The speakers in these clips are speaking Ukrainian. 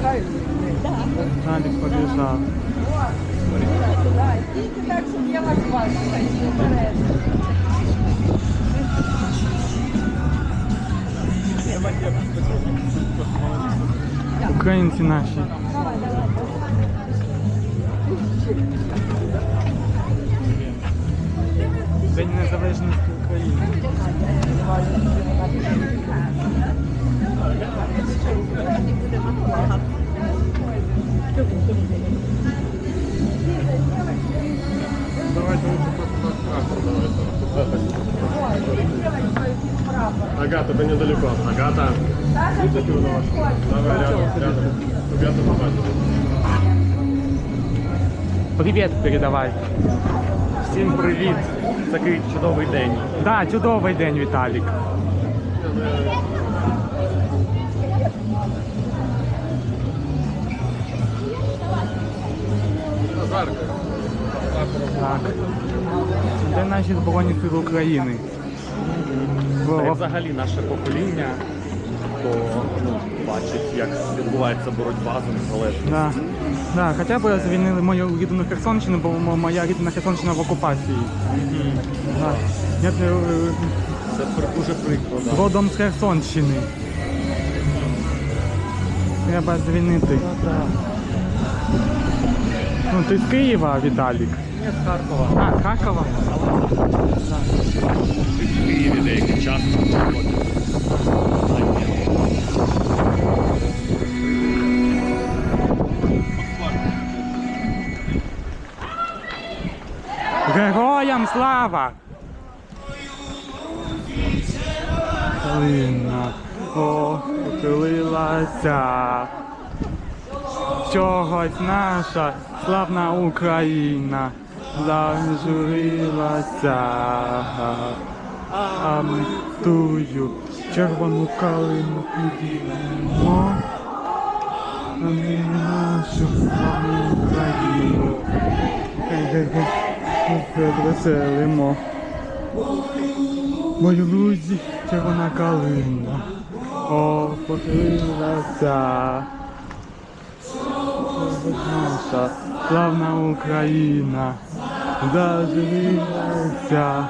Віталік побіжав. Тільки так, щоб я вас бачила. Вперед. Українці наші. День незалежності України. Давайте Агата, ты недалеко. Агата. Давай рядом, рядом. Чтобы я побачил. Привіт передавай. Всім привіт! Такий чудовий день. Да, чудовий день, Віталік. Так. Де наші Збройні Сили України? Та й взагалі наше покоління, хто ну, бачить, як відбувається боротьба за незалежність. Да. Да, хоча б звільнили мою рідну Херсонщину, бо мо- моя рідна Херсонщина в окупації. Да. Я е, Це пр- дуже прикро. Да. родом з Херсонщини. Треба звільнити. Ну, ти з Києва, Віталік? Я з Харкова. А, з Харкова? В Києві деякий час проводив. Героям слава! Калина похилилася. Чогось наша славна Україна зажурилася. А ми тую червону калину підіймо. А ми нашу славну Україну. Гей-гей-гей, веселимо. Мої друзі, червона калина, о, похилилася. Наша славна Україна заживилася.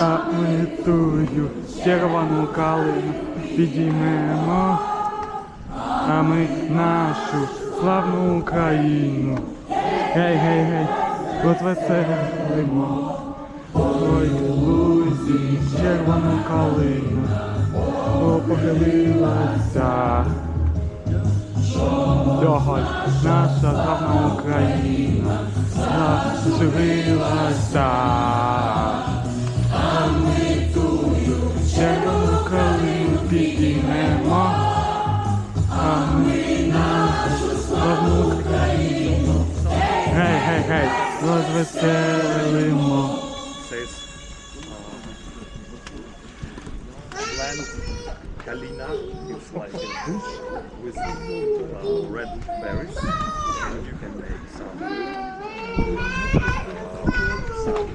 А ми тую червону калину підіймемо. А ми нашу славну Україну. Гей, гей, гей, от веселимо. Ой, лузі, червону калину, о, похилилася. Наша славна Україна заживилася. А ми тут червону калину підіймемо. А ми нашу славну Україну. Гей, гей, гей, розвеселимо. uh, Kalina. It's like a bush with uh, red berries, and you can make some uh, some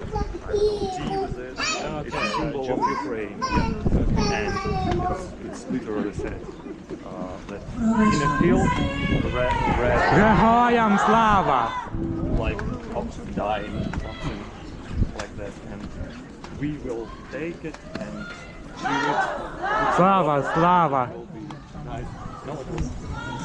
I don't know, tea with it. It's a symbol of Ukraine, yeah. and it's, it's literally said uh, that in a field, red, red Героям слава! like oxen dying, something like that, and we will take it and chew it. Слава, слава! It will be nice. No, it's Soviet Union. You can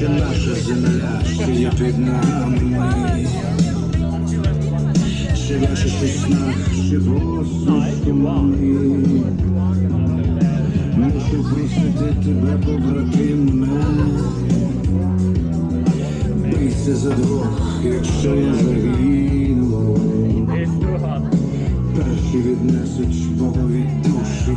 Чи наша земля є під нами? Чи бачиш наші пісна ще посушками? Мушу просити тебе, побратиме Бийся за двох, якщо я загину. Перші віднесуть Богові душі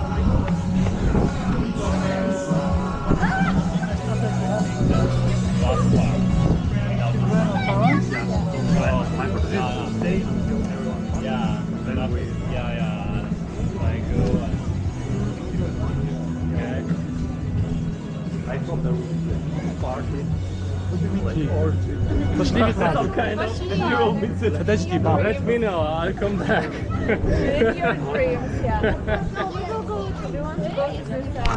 a party. Or Пошли вітати. kind of. And you will miss it. Подожди, пап. Let me know. I'll come back. In your dreams, yeah.